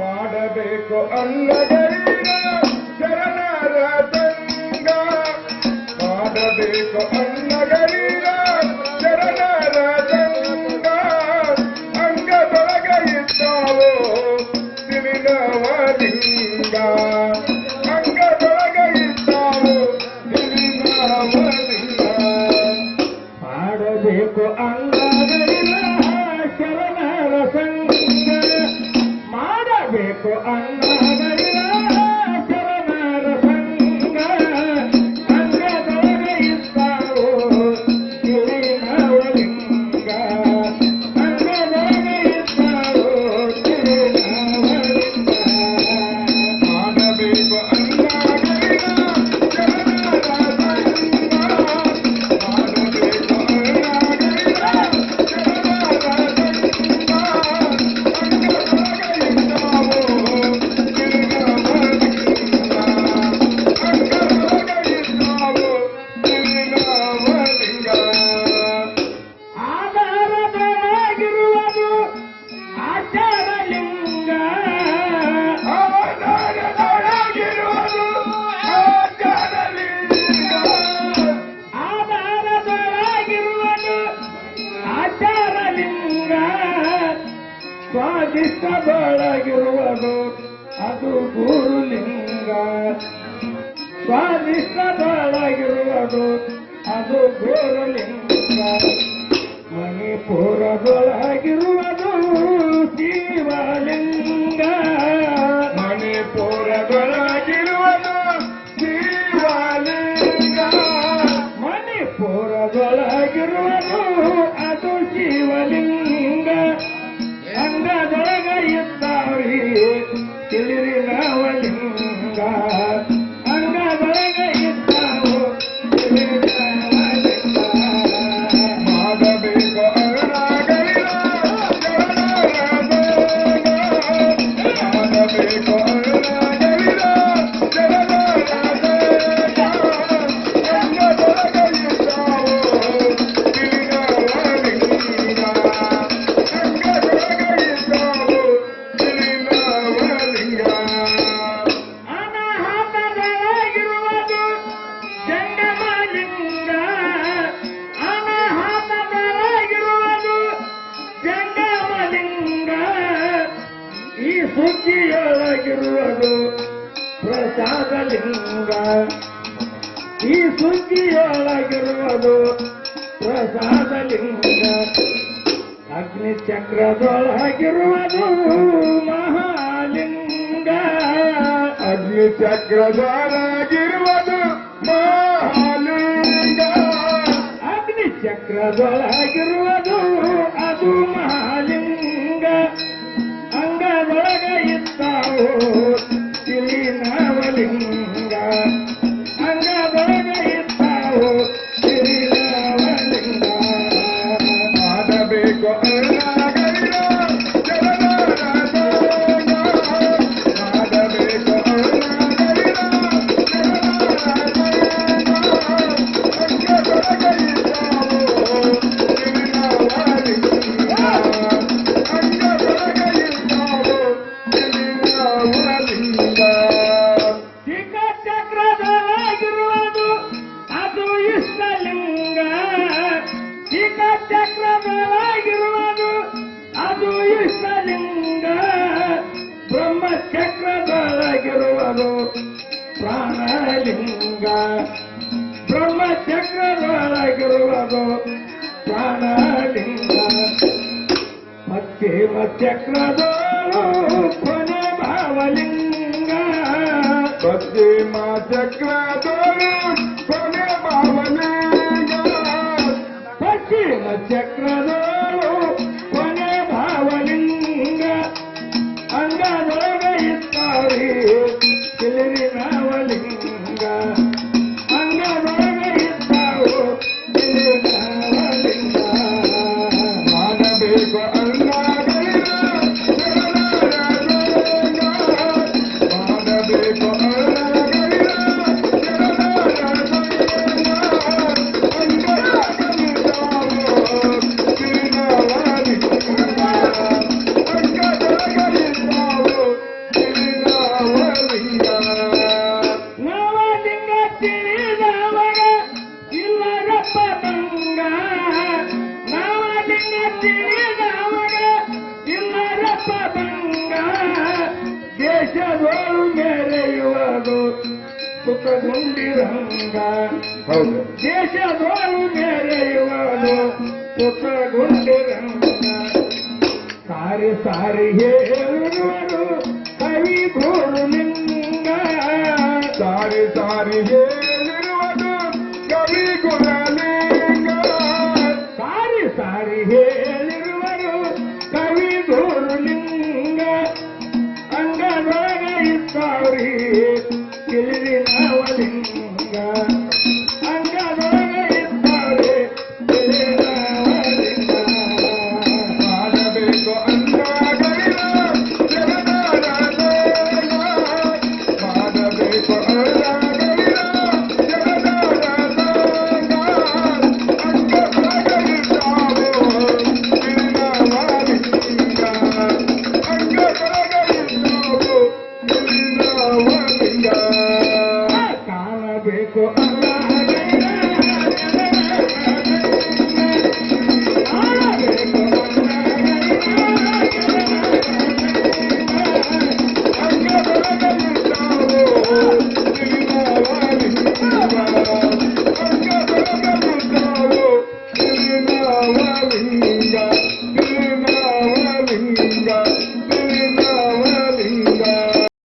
ಮಾಡಬೇಕು ಅನ್ನಗೈನ ಶರಣರ ಸಂಗ ಮಾಡಬೇಕು ಅನ್ನಗೈನ ಶರಣರ ಸಂಗ ಅಂಗದೊಳಗ ಇದ್ದಾವೋ ತಿಳಿನವಲಿಂಗ ಅಂಗದೊಳಗ ಇದ್ದಾವೋ ತಿಳಿನವಲಿಂಗ ಮಾಡಬೇಕು ಅಂಗಗಳಿಲ್ಲ Thank you. ಸ್ವಾದಿಷ್ಟದೊಳಗಿರುವುದು ಅದು ಗುರುಲಿಂಗ ಸ್ವಾದಿಷ್ಟದೊಳಗಿರುವುದು ಅದು ಗುರುಲಿಂಗ ಮಣಿಪುರದೊಳಗಿರುವುದು ಶಿವಲಿಂಗ. ಮಣಿಪುರದೊಳಗಿರುವುದು ಶಿವಲಿಂಗ. ಮಣಿಪುರದೊಳಗಿರುವುದು ಈ ಸುದ್ದಿಯೊಳಗಿರುವುದು ಪ್ರಸಾದಲಿಂಗ ಈ ಸುದ್ದಿಯೊಳಗಿರುವುದು ಪ್ರಸಾದಲಿಂಗ ಅಗ್ನಿ ಚಕ್ರದೊಳಗಿರುವುದು ಮಹಾಲಿಂಗ. ಅಗ್ನಿ ಚಕ್ರದೊಳಗಿರುವುದು ಮಹಾಲಿಂಗ. ಅಗ್ನಿ ಚಕ್ರದೊಳಗಿರುವುದು ಅದು ಮಹಾಲಿಂಗ. Senhor. ಚಕ್ರದೊಳಗಿರುವುದು ಪ್ರಾಣಲಿಂಗ. ಬ್ರಹ್ಮ ಚಕ್ರದೊಳಗಿರುವುದು ಪ್ರಾಣಲಿಂಗ. ಪಶ್ಚಿಮ ಚಕ್ರದೋಳು ಕೊನೆ ಭಾವಲಿಂಗ ಪಶ್ಚಿಮ ಚಕ್ರದೋಳು ಕೊನೆ ಭಾವಲಿಂಗ ಪಶ್ಚಿಮ ಚಕ್ರದೋಳು ಪುತ್ರಗುಂಡಿರಂಗ. ಹೌದು. ದೇಶದೋಳು ಮೆರೆಯುವನು ನಿಂಗ ಸಾರಿ ಸಾರಿ ಹೇಳುವರು